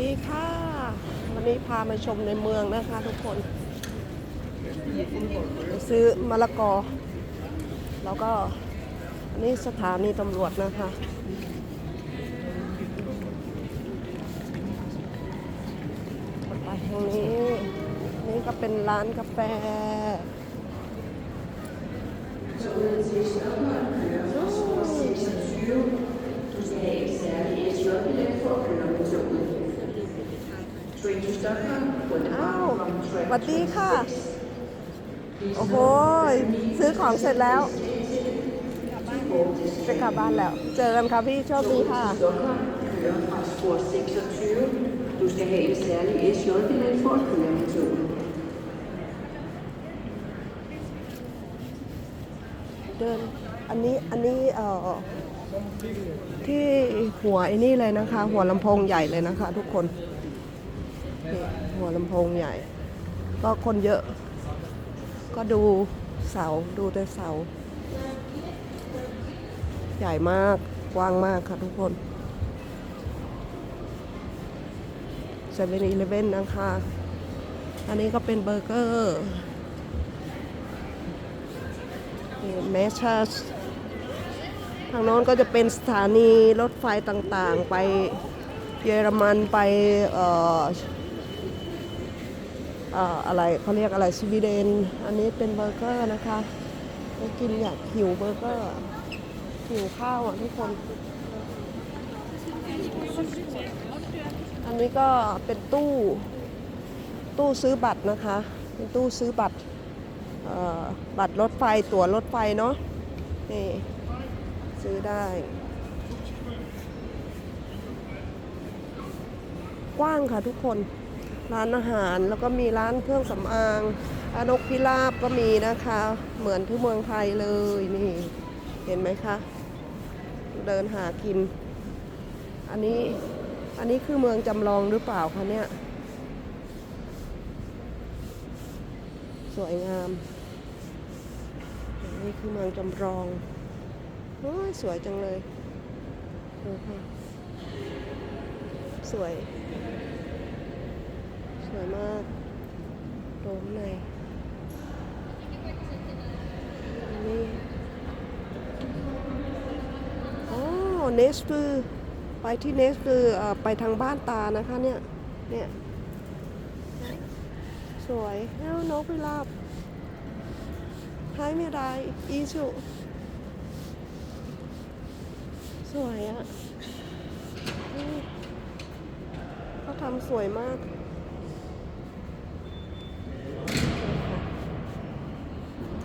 ดีค่ะ วันนี้พามาชมในเมืองนะคะทุกคน ซื้อมะละกอ แล้วก็อันนี้สถานีตำรวจนะคะ ไปทางนี้ นี่ก็เป็นร้านกาแฟ อ้าวสวัสดีค่ะ โอ้โห ซื้อของเสร็จแล้ว จะกลับบ้านแล้ว เจอกันค่ะพี่โชคดีค่ะ Du skal have en særlig SJ-billet for at køre med toget. เดินอันนี้อันนี้เอ่อที่หัวไอ้นี่เลยนะคะ หัวลำโพงใหญ่เลยนะคะทุกคน หัวลำโพงใหญ่ ก็คนเยอะ ก็ดูเสาดูแต่เสา ใหญ่มากกว้างมากค่ะทุกคนเซเว่นอีเลเว่นนะคะอันนี้ก็เป็นเบอร์เกอร์เมชัสทางโน้นก็จะเป็นสถานีรถไฟต่างๆ ไปเยอรมันไปเอะไรเขาเรียกอะไรสวีเดน อันนี้เป็นเบอร์เกอร์นะคะไปกินอยากหิวเบอร์เกอร์หิวข้าวอะทุกคน อันนี้ก็เป็นตู้ตู้ซื้อบัตรนะคะ เป็นตู้ซื้อบัตรบัตรรถไฟตั๋วรถไฟเนาะนี่ซื้อได้ กว้างค่ะทุกคน ร้านอาหารแล้วก็มีร้านเครื่องสำอางร้านนกพิราบก็มีนะคะ เหมือนที่เมืองไทยเลยนี่เห็นไหมคะ เดินหากิน อันนี้อันนี้คือเมืองจำลองหรือเปล่าคะเนี่ย สวยงามอันนี้คือเมืองจำลองโอ้ยสวยจังเลยดูค่ะสวย สวยมากโดมในนนี้อ๋อเนสฟือไปที่เนสฟือเอ่อไปทางบ้านตานะคะเนี่ยเนี่ยสวยแล้วนกพิราบท้ายเมียดายอีสุสวยอะอืมเขาทำสวยมาก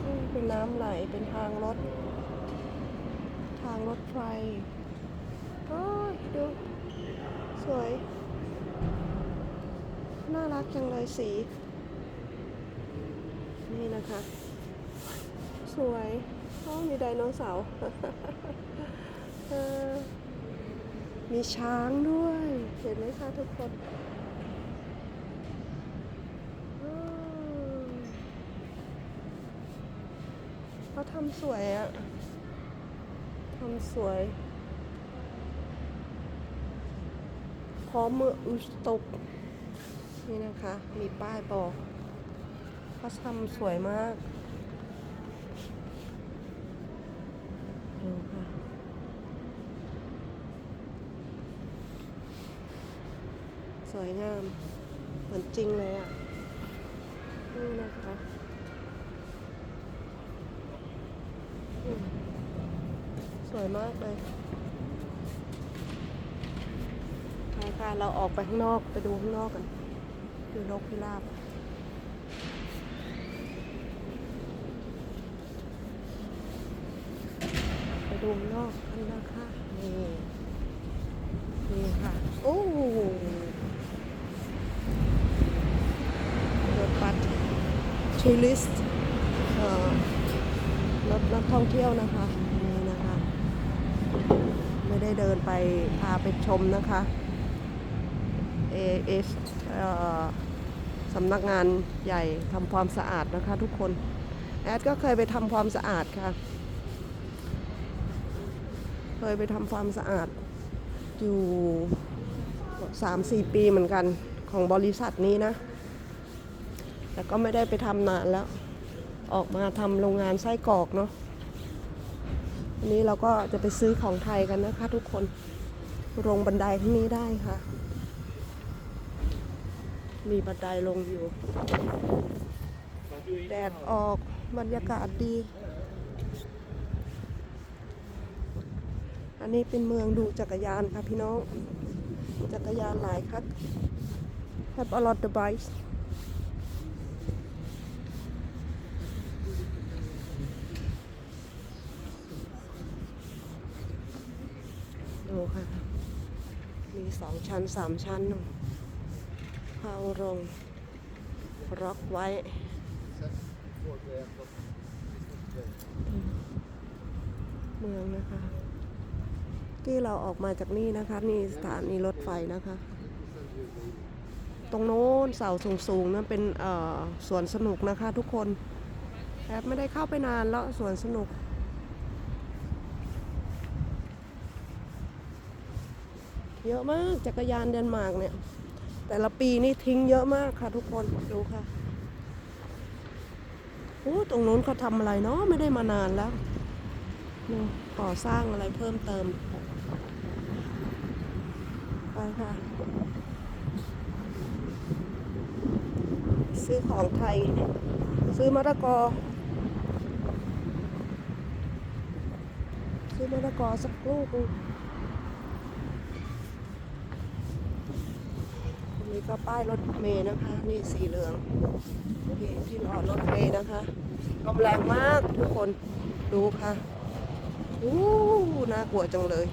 อืมเป็นน้ำไหลเป็นทางรถ ทางรถไฟโอ้ยดู สวย น่ารักจังเลยสี นี่นะคะ สวยโอ้มีไดโนเสาร์มีช้างด้วย เห็นไหมคะทุกคน เขาทำสวยอะทำสวย พร้อมเมื่ออุสตก นี่นะคะ มีป้ายบอกเขาทำสวยมากดูค่ะสวยงาม เหมือนจริงเลยอะ นี่นะคะอืมส วยมากเลยค่ะค่ะเราออกไปข้างนอกไปดูข้างนอกกัน ดูนกพิราบไปดูข้างนอกกันนะคะนี่นี่ค่ะ โอ้รถบัสทูริสต์รถนักท่องเที่ยวนะคะ ไม่ได้เดินไปพาไปชมนะคะ AS เอ่อสำนักงานใหญ่ทำความสะอาดนะคะทุกคน แอดก็เคยไปทำความสะอาดค่ะ เคยไปทำความสะอาดอยู่สามสี่ปีเหมือนกันของบริษัทนี้นะ แต่ก็ไม่ได้ไปทำนานแล้ว ออกมาทำโรงงานไส้กรอกเนาะ วันนี้เราก็จะไปซื้อของไทยกันนะคะทุกคนลงบันไดที่นี้ได้ค่ะ มีบันไดลงอยู่ แดดออกบรรยากาศดี อันนี้เป็นเมืองดูจักรยานค่ะพี่น้อง จักรยานหลายคัน Have a lot of bikes ดูค่ะ มีสองชั้นสามชั้นเข้าลงล็อกไว้ เมืองนะคะ ที่เราออกมาจากนี่นะคะ นี่สถานีรถไฟนะคะ ตรงโน้นเสาสูงๆนั่นเป็นสวนสนุกนะคะทุกคนแอบไม่ได้เข้าไปนานแล้วสวนสนุก เยอะมากจักรยานเดนมาร์กเนี่ย แต่ละปีนี่ทิ้งเยอะมากค่ะทุกคนดูค่ะโอ้ตรงนู้นเขาทำอะไรเนาะไม่ได้มานานแล้วนู่นก่อสร้างอะไรเพิ่มเติมไปค่ะ ซื้อของไทย ซื้อมะละกอ ซื้อมะละกอสักลูกนึงอันนี้ ก็ป้ายรถเมย์นะคะ นี่สีเหลืองที่รอรถเมย์นะคะลมแรงมากทุกคนดูค่ะอู้น่ากลัวจังเลย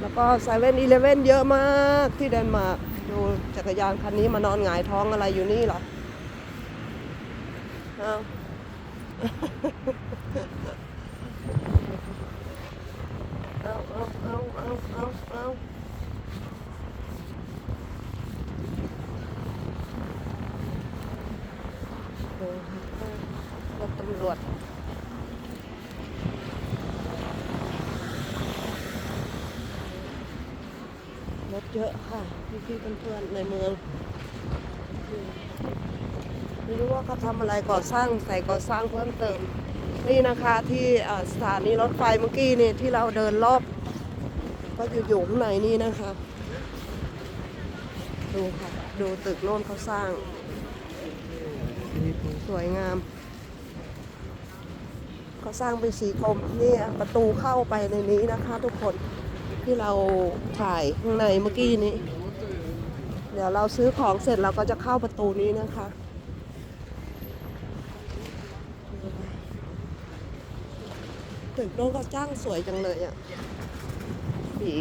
แล้วก็เซเว่นอีเลเว่นเยอะมากที่เดนมาร์กดูจักรยานคันนี้มานอนหงายท้องอะไรอยู่นี่เหรอเอา เอาเอาเอาเอาเอาเอารถตำรวจรถเยอะค่ะ พี่ๆเพื่อนๆในเมืองไม่รู้ว่าเขาทำอะไรก่อสร้างใส่ก่อสร้างเพิ่มเติม นี่นะคะที่สถานีรถไฟเมื่อกี้นี่ที่เราเดินรอบก็อยู่อยู่ข้างในนี่นะคะ ดูค่ะ ดูตึกโน่นเขาสร้าง สวยงามเขาสร้างเป็นสีกรมนี่ประตูเข้าไปในนี้นะคะ ทุกคนที่เราถ่ายข้างในเมื่อกี้นี้ เดี๋ยวเราซื้อของเสร็จเราก็จะเข้าประตูนี้นะคะ ตึกโน้นก็จ้างสวยจังเลยอะสี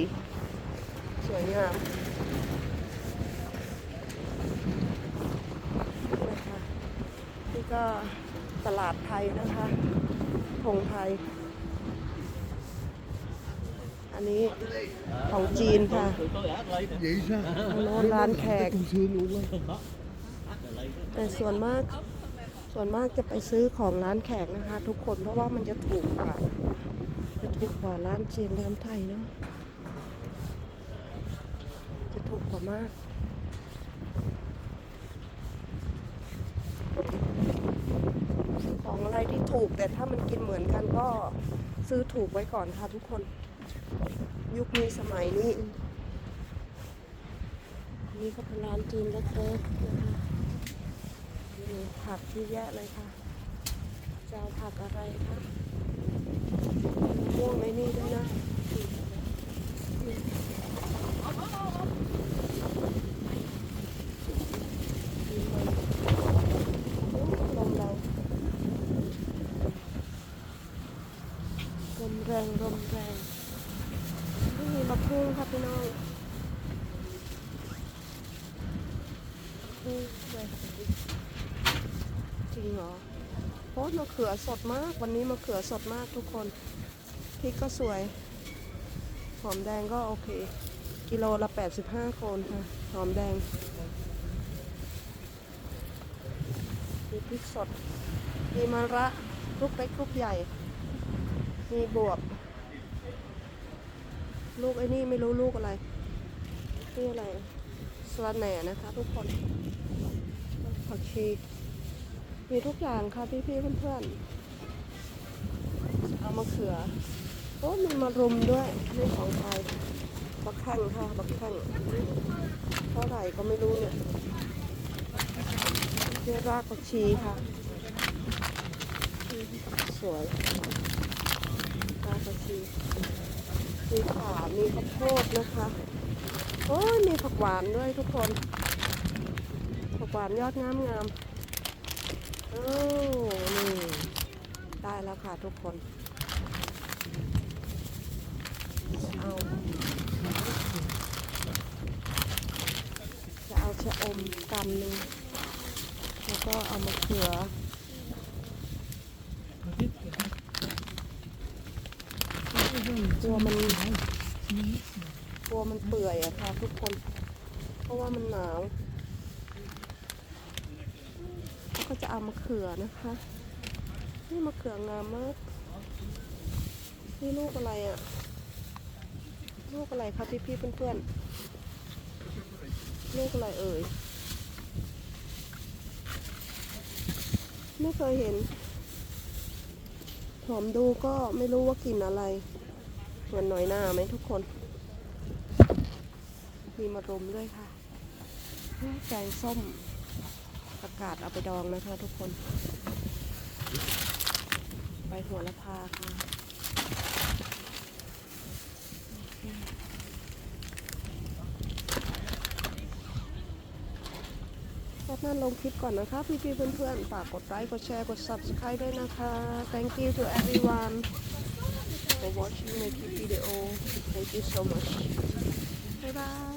สวยงามนะคะนี่ก็ตลาดไทยนะคะธงไทย อันนี้ของจีนค่ะโน้นร้านแขกแต่ส่วนมาก ส่วนมากจะไปซื้อของร้านแขกนะคะ ทุกคนเพราะว่ามันจะถูกกว่าจะถูกกว่าร้านจีนร้านไทยเนาะจะถูกกว่ามากของอะไรที่ถูกแต่ถ้ามันกินเหมือนกันก็ซื้อถูกไว้ก่อนค่ะทุกคน ยุคนี้สมัยนี้ นี่ก็เป็นร้านจีนเล็กๆนะคะ มีผักที่แยะเลยค่ะจะเอาผักอะไรคะม่วงไอ้นี่ด้วยนะลมแรงลมแรงนี่มีมะพร้าวค่ะพี่น้องอืมเลยจริงเหรอ อ้มะเขือสดมาก วันนี้มะเขือสดมากทุกคน พริกก็สวย หอมแดงก็โอเค กิโลละ 85 โคนค่ะ หอมแดงมีพริกสด มีมะระลูกเล็กลูกใหญ่ มีบวบ ลูกไอ้นี่ไม่รู้ลูกอะไรนี่อะไรสลัดแหน่นะคะทุกคนผักชี มีทุกอย่างค่ะพี่ๆเพื่อนๆเอามาเขือ โอ้มีมารุมด้วยนี่ของไทยบักแข้งค่ะบักแข้งเท่าไหร่ก็ไม่รู้เนี่ยเรียรากผักชีค่ะ สวยรากผักชีมีขามีข้าวโพดนะคะ โอ้ยมีผักหวานด้วยทุกคน ผักหวานยอดงามงาม อ้นี่ได้แล้วค่ะทุกคนเอาจะเอาชะอมกำหนึ่งแล้วก็เอามะเขือกลัวมันกลัวมันเปื่อยอะค่ะทุกคน เพราะว่ามันหนาว ก็จะเอามะเขือนะคะ นี่มะเขืองามมาก นี่ลูกอะไรอะลูกอะไรคะพี่พี่ๆเพื่อนๆลูกอะไรเอ่ย ไม่เคยเห็น หอมดูก็ไม่รู้ว่ากลิ่นอะไรเหมือนหน่อยหน้าไหมทุกคน มีมะรุมด้วยค่ะแกงส้ม ประกาศเอาไปดองนะคะทุกคนไปหัวละพาค่ะแป๊บนั้นลงคลิปก่อนนะคะพี่ๆเพื่อนๆ ฝากกดไลค์ กดแชร์ กด subscribe ด้วยนะคะ thank you to everyone for watching my video thank you so much bye bye